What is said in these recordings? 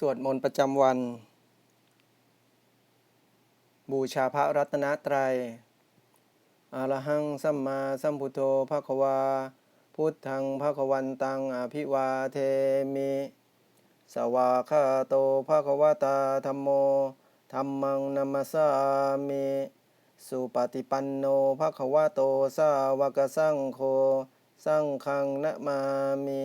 สวดมนต์ประจำวัน บูชาพระรัตนตรัยอรหังสัมมาสัมพุทโธภะควา พุทธังภะควันตังอภิวาเทมิ สวาคาโตภะควตาธัมโมธัมมังนัมมสสามิสุปฏิปันโนภะคะวะโตสาวกสังโฆ สังฆังนะมามิ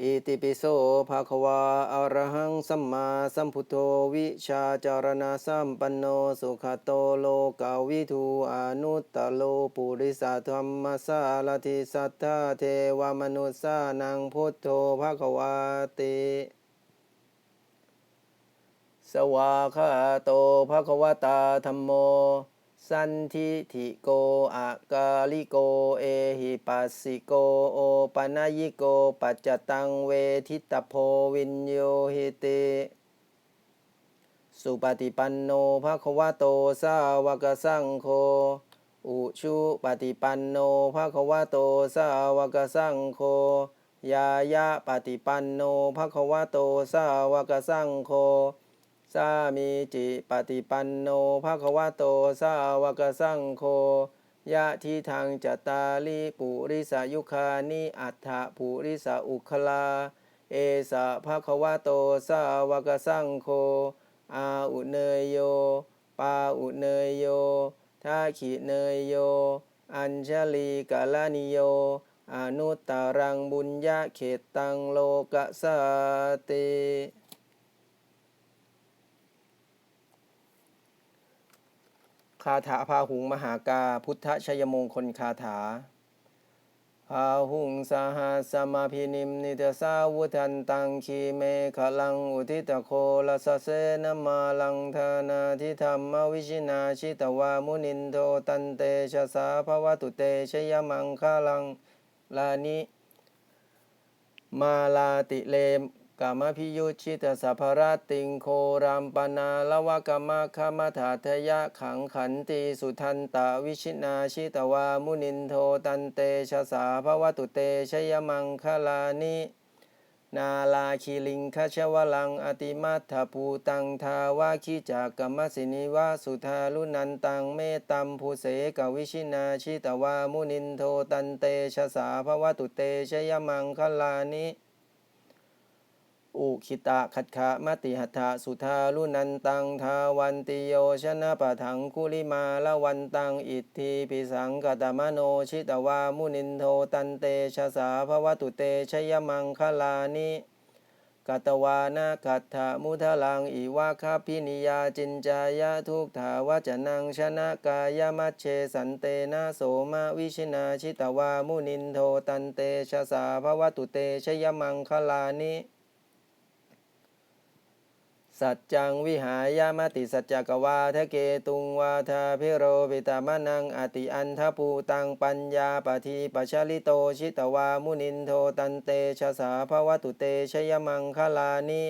อิติปิโสภะควาอะระหังสัมมาสัมพุทโธวิชาจารณะสัมปันโนสุขโตโลกาวิทูอนุตตโลปุริสธรรมสารติสัทธาเทวมนุสสานังพุทโธภควาติสวาคาโตภะควตาธัมโม สันทิทิโกอากาลิโก เอหิปัสสิโก โอปนายิโก ปัจจตังเวทิตโพวินโยหิติสุปฏิปันโนภะคะวะโตสาวกสังโฆ อุชุปฏิปันโนภะคะวะโตสาวกสังโฆ ยายะปฏิปันโนภะคะวะโตสาวกสังโฆ สามีจิปฏิปันโนภะควะโตสาวกสังโฆยะทิทางจตาลิปุริสายุคานิอัฏฐปุริสาอุคลา เอสะภะควะโตสาวกสังโฆอาอุเนยโย ปาอุเนยโยทาขิเนยโย อัญชลีกาลานิโย อนุตตรังบุญญาเขตตังโลกสาติ คาถาพาหุงมหากาพุทธชยมงคลคาถาพาหุงสหัสมาพินิมนิตสาวุทันตังคีเมขลังอุทิตโคลสสเสนมาลังธานาทิธรรมวิชินาชิตวามุนินโทตันเตชะสาภวตุเตชยมังคลังลานิมาลาติเลม กามพิยุชิตสัพพรติงโครัมปนาละวกามะคามถาทยะขังขันติสุทันตาวิชินาชิตวามุนินโทตันเตชะสาภวตุเตชยมังคลานินาลาคิลิงคชวลังอติมัตถภูตังทาวาคิจากกัมมสินิวาสุทาลุนันตังเมตตัมภูเสกวิชินาชิตวามุนินโทตันเตชะสาภวตุเตชยมังคลานิ อุคิตะขัดขะมติหัตถะสุธาลุนันตังทาวันติโยชนะปะถังคุลิมาละวันตังอิทธิปิสังกตมโนชิตวามุนินโทตันเตชะสาภวตุเตชยมังคลานิกัตวานากัตถะมุทลังอิวาคาพินิยาจินจายะทุกถาวจนังชนะกายมัชเชสันเตนะโสมาวิชินาชิตวามุนินโทตันเตชะสาภวตุเตชยมังคลานิ สัจจังวิหายามติสัจจกวาทะเกตุงวาทาพิโรวิตามนังอติอันทภูตังปัญญาปทีปชลิโตชิตวามุนินโทตันเตชะสาภวตุเตชยมังคลานิ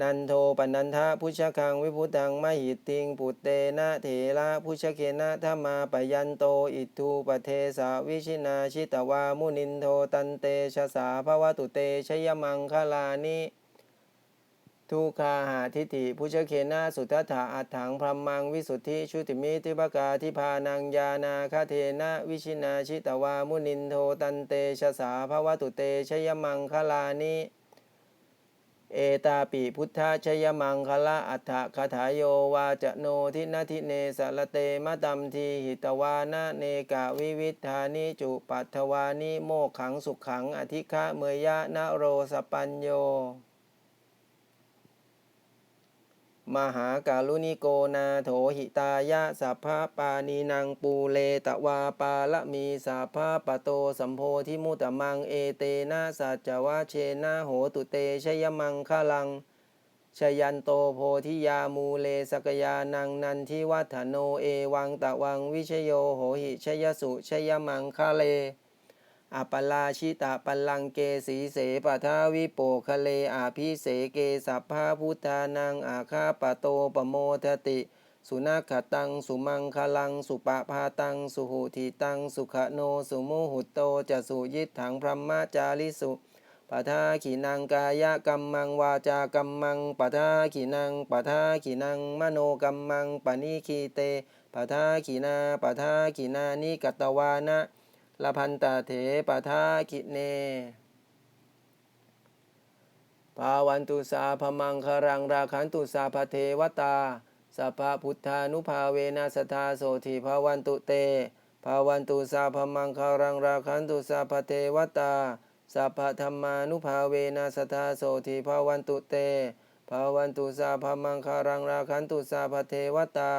นันโทปนันทะพุชคังวิพุตังมหิตติงปุตเตนะเถระพุชเคนะธรรมาปยันโตอิทูปเทสาวิชินาชิตวามุนินโทตันเตชะสาภวตุเตชยมังคลานิ ทุกขาหาทิฏฐิพุชเคนะสุทัฏฐาอัฏฐังพรหมังวิสุทธิชุติมิทิปกาทิพานังยานาคาเทนะวิชินาชิตวามุนินโทตันเตชะสาภวตุเตชยมังคลานิเอตาปิพุทธชยมังคละอัฏฐคาถาโยวาจะโนทินาทิเนสารเตมะตัมทีหิตวานะเนกาวิวิธานิจุปัทวานิโมขังสุขขังอธิฆะเมยยะนะโรสปัญโย มหาการุณิโกนาโถหิตายะสัพพะปานีนังปูเลตวาปาละมีสัพพะปะโตสัมโพธิมุตตมังเอเตนะสัจวะเชนะโหตุเตชยมังคลังชยันโตโพธิยามูเลสกยานังนันทิวัฒโนเอวังตะวังวิชโยโหหิชยสุชยมังคะเล อัปปลาชิตะปัลังเกสีเสปทาวิโปคะเลอาภิเสเกสัพพาพุทธานังอาคาปโตปโมทติ สุนัขตัง สุมังคลัง สุปะพาตัง สุหุทิตัง สุขโน สุโมหุตโตจะสุยิถังพรหมจาริสุปทาขีนังกายกัมมังวาจากัมมังปทาขีนังปทาขีนังมโนกัมมังปณิคีเตปทาขีนาปทาขีนานิกตวานะ ละพันตาเถปทาคิเน ภาวันตุสาพมังคารังราคันตุสาพเทวตาสัพพพุทธานุภาเวนัสทาโสธีภาวันตุเต ภาวันตุสาพมังคารังราคันตุสาพเทวตาสัพพธรรมานุภาเวนัสทาโสธีภาวันตุเต ภาวันตุสาพมังคารังราคันตุสาพเทวตา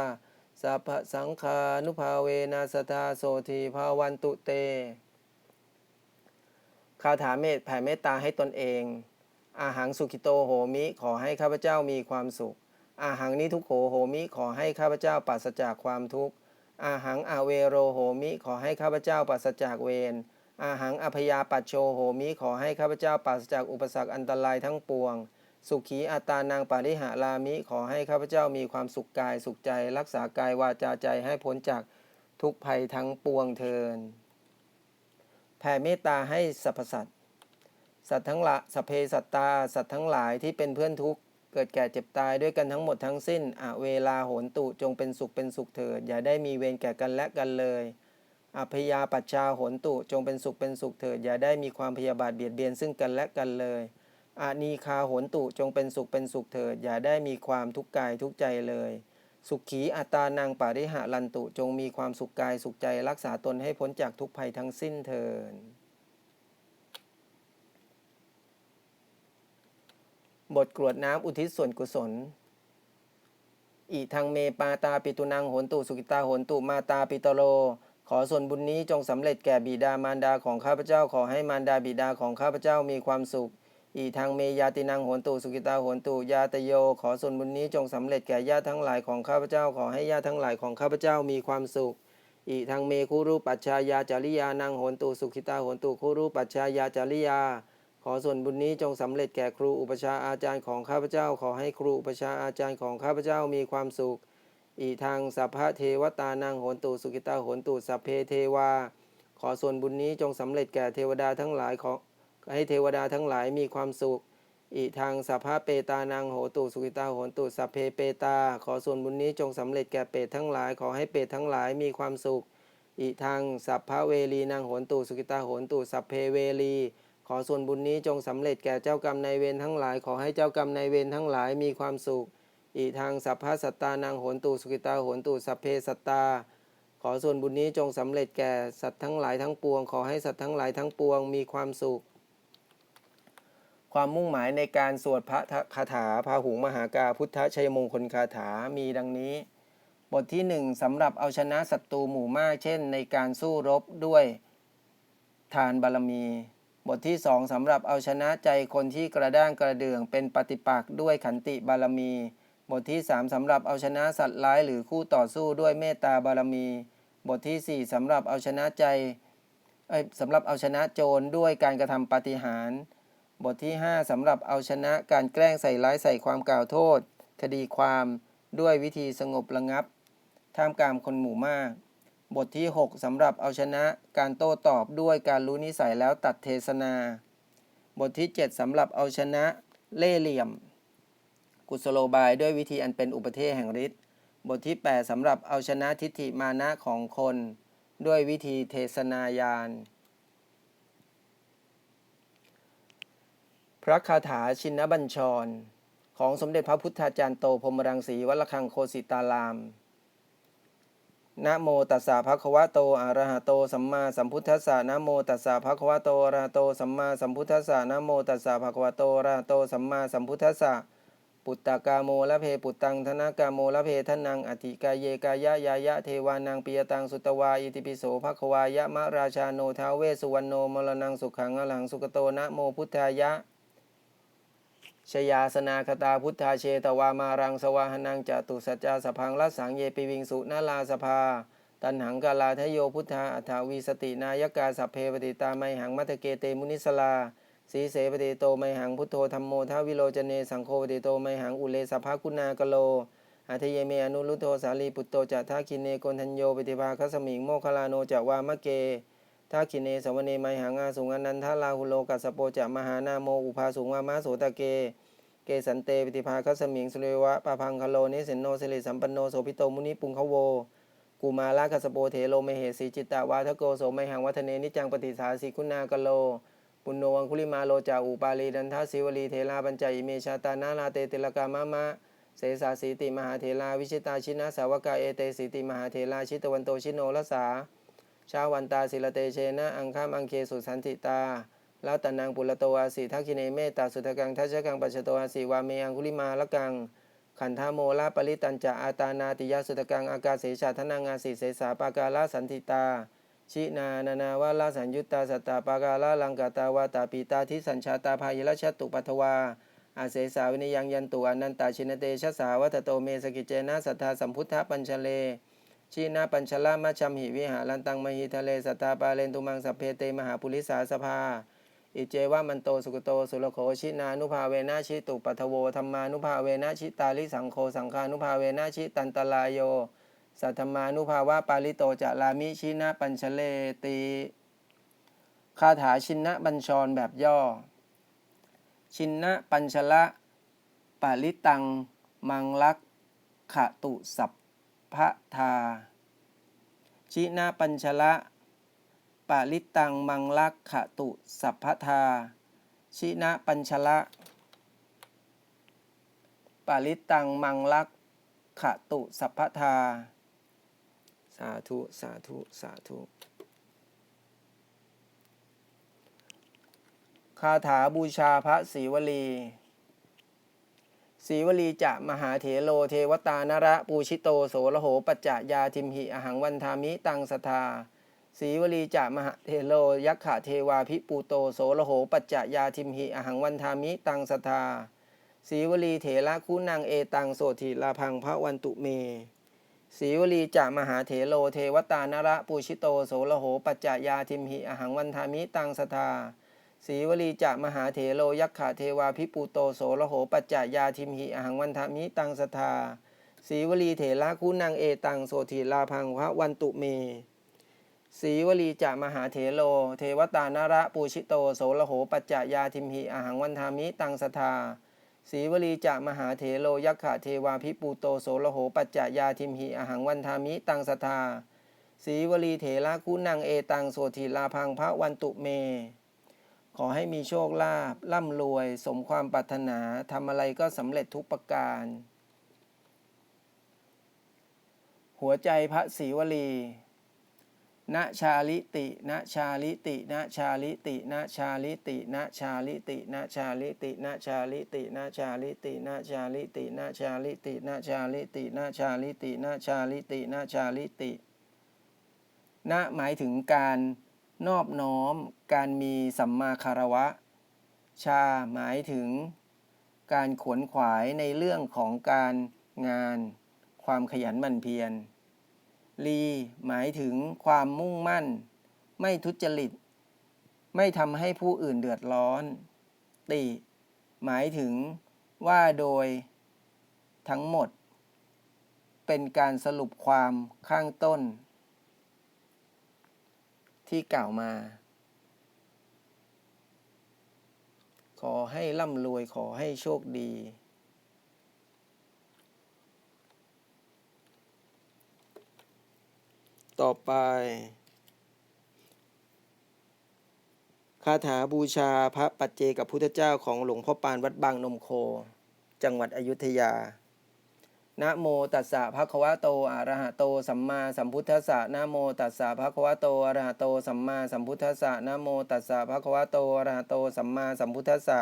สัพพะสังฆานุภาเวนัสทาโสธีภาวันตุเต คาถาเมตแผ่เมตตาให้ตนเอง อาหังสุขิโตโหมิขอให้ข้าพเจ้ามีความสุข อาหังนิทุกโขโหมิขอให้ข้าพเจ้าปราศจากความทุกข์ อาหังอาเวโรโหมิขอให้ข้าพเจ้าปราศจากเวร อาหังอภยาปัจโชโหมิขอให้ข้าพเจ้าปราศจากอุปสรรคอันตรายทั้งปวง สุขีอัตานางปาริหารามิ ขอให้ข้าพเจ้ามีความสุขกายสุขใจ รักษากายวาจาใจให้พ้นจากทุกภัยทั้งปวงเทินแผ่เมตตาให้สรรพสัตว์สัตว์ทั้งลายสเพสัตตา สัตว์ทั้งหลายที่เป็นเพื่อนทุกข์เกิดแก่เจ็บตายด้วยกันทั้งหมดทั้งสิ้นอะเวลาโหนตุจงเป็นสุขเป็นสุขเถิด อย่าได้มีเวรแก่กันและกันเลยอพยาปัชชาโหนตุจงเป็นสุขเป็นสุขเถิด อย่าได้มีความพยาบาทเบียดเบียนซึ่งกันและกันเลย อานีคาโหนตุจงเป็นสุขเป็นสุขเถิด อย่าได้มีความทุกข์กายทุกใจเลย สุขีอัตานางปาริหะลันตุจงมีความสุขกายสุขใจรักษาตนให้พ้นจากทุกภัยทั้งสิ้นเถิดบทกรวดน้ำอุทิศส่วนกุศลอิทังเมปาตาปิตุนังโหนตุสุกิตาโหนตุมาตาปิตโล ขอส่วนบุญนี้จงสำเร็จแก่บิดามารดาของข้าพเจ้าขอให้มารดาบิดาของข้าพเจ้ามีความสุข อีทางเมยาตินังโหนตุสุกิตาโหนตุยาตโย ขอส่วนบุญนี้จงสำเร็จแก่ญาติทั้งหลายของข้าพเจ้าขอให้ญาติทั้งหลายของข้าพเจ้ามีความสุข อีทางเมคุรุปัชชายาจาริยานังโหนตุสุขิตาโหนตุคุรุปัชชายาจาริยา ขอส่วนบุญนี้จงสำเร็จแก่ครูอุปชาอาจารย์ของข้าพเจ้า ขอให้ครูอุปชาอาจารย์ของข้าพเจ้ามีความสุข อีทางสัพพะเทวตานังโหนตุสุกิตาโหนตุสัพเพเทวา ขอส่วนบุญนี้จงสำเร็จแก่เทวดาทั้งหลายของ ให้เทวดาทั้งหลายมีความสุข อีทางสัพพะเปตานังโหตุสุกิตาโหนตุสัพเพเปตา ขอส่วนบุญนี้จงสำเร็จแก่เปตทั้งหลาย ขอให้เปตทั้งหลายมีความสุข อีทางสัพพะเวลีนางโหนตุสุกิตาโหนตุสัพเพเวลีขอส่วนบุญนี้จงสำเร็จแก่เจ้ากรรมนายเวรทั้งหลาย ขอให้เจ้ากรรมนายเวรทั้งหลายมีความสุข อีทางสัพพะสัตตานางโหนตุสุกิตาโหนตุสัพเพสัตตา ขอส่วนบุญนี้จงสำเร็จแก่สัตว์ทั้งหลายทั้งปวง ขอให้สัตว์ทั้งหลายทั้งปวงมีความสุข ความมุ่งหมายในการสวดพระคาถาพาหุงมหากาพุทธชัยมงคลคาถามีดังนี้ บทที่หนึ่งสำหรับเอาชนะศัตรูหมู่มาก เช่น ในการสู้รบด้วยทานบารมี บทที่สองสำหรับเอาชนะใจคนที่กระด้างกระเดื่องเป็นปฏิปักษ์ด้วยขันติบารมี บทที่สามสำหรับเอาชนะสัตว์ร้ายหรือคู่ต่อสู้ด้วยเมตตาบารมี บทที่สี่สำหรับเอาชนะใจสำหรับเอาชนะโจรด้วยการกระทำปาฏิหาริย์ บทที่ 5สำหรับเอาชนะการแกล้งใส่ร้ายใส่ความกล่าวโทษ คดีความด้วยวิธีสงบระงับ ท่ามกลางคนหมู่มาก บทที่ 6สำหรับเอาชนะการโต้ตอบด้วยการรู้นิสัยแล้วตัดเทศนา บทที่ 7สำหรับเอาชนะเล่ห์เหลี่ยม กุศโลบายด้วยวิธีอันเป็นอุปเทศแห่งฤทธิ์บทที่ 8สำหรับเอาชนะทิฏฐิมานะของคน ด้วยวิธีเทศนายาน พระคาถาชินบัญชร ของสมเด็จพระพุทธาจารย์โตพรหมรังสีวัดระฆังโคสิตาราม นะโมตัสสะภะคะวะโตอะระหะโตสัมมาสัมพุทธัสสะนะโมตัสสะภะคะวะโตอะระหะโตสัมมาสัมพุทธัสสะนะโมตัสสะภะคะวะโตอะระหะโตสัมมาสัมพุทธัสสะปุตตะกาโมละเพปุตตังธนกาโมละเพทนังอธิกายเยกายะยายะเทวานังปิยตังสุตวาอิติปิโสภะคะวายะมะราชาโนทาเวสุวรรณโนมรณังสุขังอลังสุกโตนะโมพุทธายะ ชยาสนาคตาพุทธาเชตวามารังสวาหนังจตุสัจจาสพังรัสสังเยปิวิงสุนาลาสภา ตันหังกาลาทโยพุทธาอัฏฐวีสตินายกาสัพเพปฏิตาไมหังมัตเกเตมุนิสลาสีเสปฏิโตไมหังพุทโธธรรมโมทาวิโลจเนสังโฆปฏิโตไมหังอุเลสภากุณากโลอัทเยเมอนุรุโธสาลีปุตโตจัทาคินเนโกนทัญโยปฏิภาคสมิงโมคลาโนจาวามะเก ทาคินเนสวเนไมหังอาสุงอนันทาลาหุโลกัสโปจะมหานาโมอุภาสุงวามาโสตะเก เกสันเตปฏิภาคัสมิงสุเรวะปะพังคโลนิสินโนสิริสัมปันโนโสภิโตมุนิปุงคโวกุมาลาคัสโปเทโลเมเหสีจิตตาวาทโกโสไมหังวัฒเนนิจังปฏิสาสีคุณากโลปุณโนวังคุลิมาโลจาอุปาลีดันทาสิวลีเทลาปัญจอิเมชาตานาลาเตติลกามะมะเสสาสีติมหาเทลาวิชิตาชินาสาวกาเอเตสีติมหาเทลาชิตวันโตชิโนรสา ชาวันตาศิลเตเชนะ อังคามอังเคสุสันติตาลาตนังปุระโตอาสีทักขิเนเมตตาสุทกังทัชกังปัจจโตอาสีวาเมอังคุลิมาละกัง ขันธโมลาปริตัญจะอาตานาติยาสุตกังอากาเสชาทนางาสีเสสาปากาลาสันติตา ชินานานาวาลาสัญยุตตาสัตตาปากาลาลังกาตาวาตาปีตาทิสัญชาตาพายรชตุปัทวาอาเสสาวินิยังยันตุอนันตาชินเตชะสาวัตโตเมสกิเจนะสัทธาสัมพุทธปัญชเล ชีนาปัญชลามัชชัมหิวิหารันตังมหิทะเลสัตตาปาเลนตุมังสัพเพเตมหาปุริสาสภา อิเจวะมันโตสุกโตสุรโขชินานุภาเวนะชิตุปัทโวธรรมานุภาเวนะชิตาลิสังโฆสังฆานุภาเวนะชิตันตลายโย สัทธมานุภาวะปาลิโตจะลามิชินะปัญชเลติคาถาชินนะบัญชรแบบย่อ ชินนะปัญชละปาลิตัง มังลักขะตุสัพ พะทา ชินะปัญชละ ปาลิตังมังลักขะตุสัพพทา ชินะปัญชละปาลิตังมังลักขะตุสัพพทา สาธุ สาธุ สาธุ คาถาบูชาพระศรีวลี ศรีวลีจะมหาเถโลเทวตานระปูชิโตโสระโหปัจจยาทิมหิอหังวันทามิตังสทาศรีวลีจะมหาเถโลยักขะเทวาพิปูโตโสระโหปัจจยาทิมหิอหังวันทามิตังสทาศรีวลีเถระคุณังเอตังโสถิลาพังพระวันตุเมศรีวลีจะมหาเถโลเทวตานระปูชิโตโสระโหปัจจยาทิมหิอหังวันทามิตังสทา รีวลีจะมหาเถโลยักขะเทวาพิปูโตโสระโหปัจจายาทิมหิอหังวันทามิตังสทาศรีวลีเถระคุณังเอตังโสถิลาพังพระวันตุเมศรีวลีจะมหาเถโลเทวตานระปูชิโตโสระโหปัจจายาทิมหิอหังวันทามิตังสทาศรีวลีจะมหาเถโลยักขะเทวาพิปูโตโสระโหปัจจายาทิมหิอหังวันทามิตังสทาศรีวลีเถระคุณังเอตังโสถิลาพังพระวันตุเม ขอให้มีโชคลาภร่ำรวย สมความปรารถนาทำอะไรก็สำเร็จทุกประการ หัวใจพระศรีวลีณชาลิติณชาลิติณชาลิติณชาลิติณชาลิติณชาลิติณชาลิติณชาลิติณชาลิติณชาลิติณชาลิติณชาลิติณชาลิติณชาลิติณหมายถึงการ นอบน้อม การมีสัมมาคารวะ ชาหมายถึง การขวนขวายในเรื่องของการงาน ความขยันหมั่นเพียร ลีหมายถึงความมุ่งมั่น ไม่ทุจริต ไม่ทำให้ผู้อื่นเดือดร้อน ติ หมายถึงว่าโดย ทั้งหมด เป็นการสรุปความข้างต้น ที่กล่าวมา ขอให้ร่ำรวยขอให้โชคดี ต่อไป คาถาบูชาพระปัจเจกับพุทธเจ้าของหลวงพ่อปานวัดบางนมโค จังหวัดอยุธยา นะโมตัสสะภะคะวะโตอะระหะโตสัมมาสัมพุทธัสสะนะโมตัสสะภะคะวะโตอะระหะโตสัมมาสัมพุทธัสสะนะโมตัสสะภะคะวะโตอะระหะโตสัมมาสัมพุทธัสสะ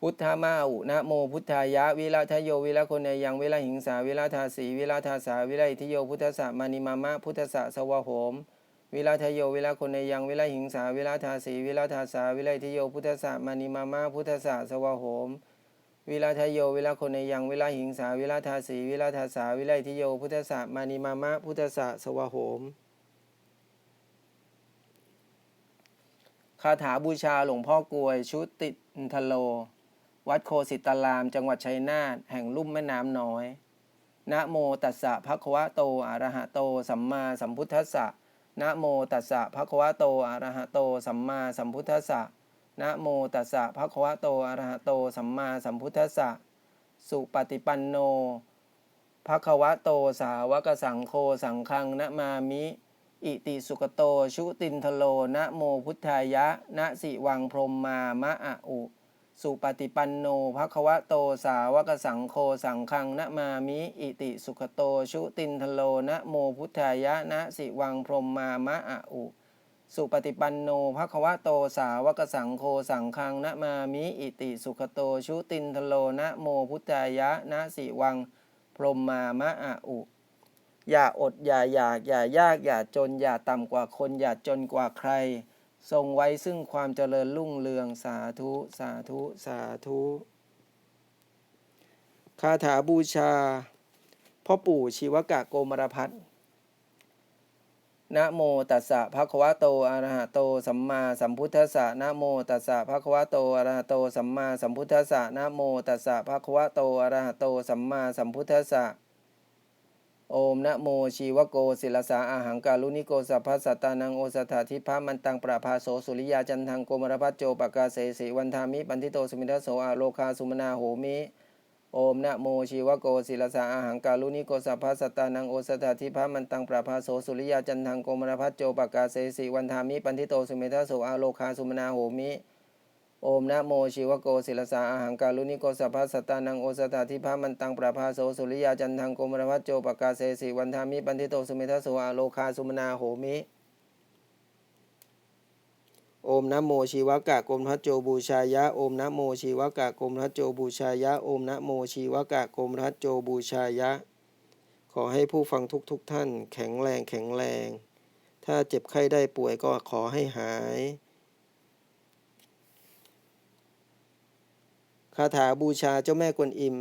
พุทธามาอุนะโมพุทธายะ วิราทโยวิราคนยังวิราหิงสาวิราทาสีวิราทาสาวิราอิทิโยพุทธสสะมานิมามะพุทธสสะสวะโหม วิลาทโยวิลาคนในยังวิลาหิงสาวิลาทาสีวิลาทาสาวิลาทิโยพุทธะมานิมามาพุทธะสวะโหม วิลาทยโย วิลาคนในยัง วิลาหิงสา วิลาทาสี วิลาทาสา วิลาทิโย พุทธะมานิมามาพุทธะสวะโหม คาถาบูชาหลวงพ่อกวย ชุตินทโล วัดโคสิตาราม จังหวัดชัยนาท แห่งลุ่มแม่น้ำน้อย นะโมตัสสะภะคะวะโต อะระหะโต สัมมาสัมพุทธัสสะนะโมตัสสะภะคะวะโต อะระหะโต สัมมาสัมพุทธัสสะ นะโมตัสสะภะคะวะโตอะระหะโตสัมมาสัมพุทธัสสะสุปฏิปันโนภะคะวะโตสาวกสังโฆสังฆังนะมามิ อิติสุกโตชุตินทโลนะโมพุทธายะนะสิวังพรมมามะอะอุ สุปฏิปันโนภควะโตสาวกสังโฆสังฆังนะมามิ อิติสุขโตชุตินทโลนะโมพุทธายะนะสิวังพรมมามะอะอุ สุปฏิปันโนภควะโตสาวกสังโฆสังฆังนะมามิอิติสุขโตชุตินทโลนะโมพุทธายะนะสิวัง พรมมามะอะอุ อย่าอดอย่าอยากอย่ายากอย่าจนอย่าต่ำกว่าคนอย่าจนกว่าใคร ทรงไว้ซึ่งความเจริญรุ่งเรืองสาธุสาธุสาธุคาถาบูชาพ่อปู่ชีวกะโกมารพัฒน์ นะโมตัสสะภะคะวะโตอะระหะโตสัมมาสัมพุทธัสสะนะโมตัสสะภะคะวะโตอะระหะโตสัมมาสัมพุทธัสสะนะโมตัสสะภะคะวะโตอะระหะโตสัมมาสัมพุทธัสสะโอมนะโมชีวโกศิลสาอาหังการุณิโกสัพพสัตตานังโอสถาธิพามันตังประภาโสสุริยาจันทังโกมารพัชโจปกาเสสีวันธามิปันทิโตสุมิทโสอาโลคาสุมนาโหมิ โอมนะโมชีวโกศิลสาอาหังการุณิโกสัพพสัตานังโอสถาธิพามันตังประภาโสสุริยาจันทังโกมารพัชโจปกาเสสีวันธามิปันทิโตสุเมิทโสอาโลคาสุมนาโหมิโอมนะโมชีวโกศิลสาอาหังการุณิโกสัพพสัตานังโอสถาธิพามันตังประภาโสสุริยาจันทังโกมรพัชโจปกาเสสีวันธามิปันทิโตสุเมทโสอาโลคาสุมนาโหมิ โอมนะโมชีวกะกรมทัจโจบูชายะโอมนะโมชีวกะกรมทัจโจบูชายะโอมนะโมชีวกะกรมทัจโจบูชายะ ขอให้ผู้ฟังทุกทุกๆท่าน แข็งแรงแข็งแรง ถ้าเจ็บไข้ได้ป่วยก็ขอให้หายคาถาบูชาเจ้าแม่กวนอิม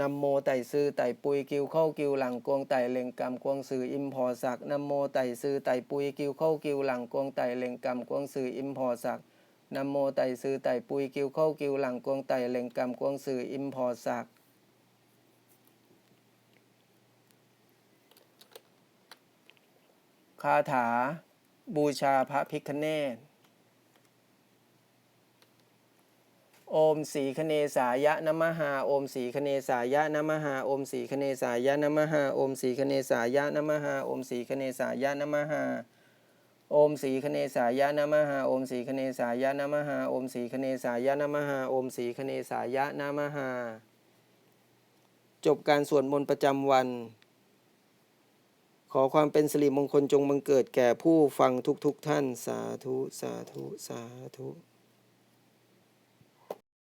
นำโมไต่ซือไต่ปุยกิวเข้ากิวหลังกวงไต่เล็งกำกวงสื่ออิมพอสักนำโมไต่ซือไต่ปุยกิวเข้ากิวหลังกวงไต่เล็งกำกวงสื่ออิมพอสักนำโมไต่ซือไต่ปุยกิวเข้ากิวหลังกวงไต่เล็งกำกวงสื่ออิมพอสักคาถาบูชาพระพิคเนศ โอมสีคเนสายะนมหาโอมสีคเนสายะนมหาโอมสีคเนสายะนมหาโอมสีคเนสายะนมหาโอมสีคเนสายะนมหาโอมสีคเนสายะนมหาโอมสีคเนสายะนมหาโอมสีคเนสายะนมหาโอมสีคเนสายะนมหาจบการสวดมนต์ประจำวัน ขอความเป็นสิริมงคลจงบังเกิดแก่ผู้ฟังทุกๆทท่านสาธุ สาธุ สาธุ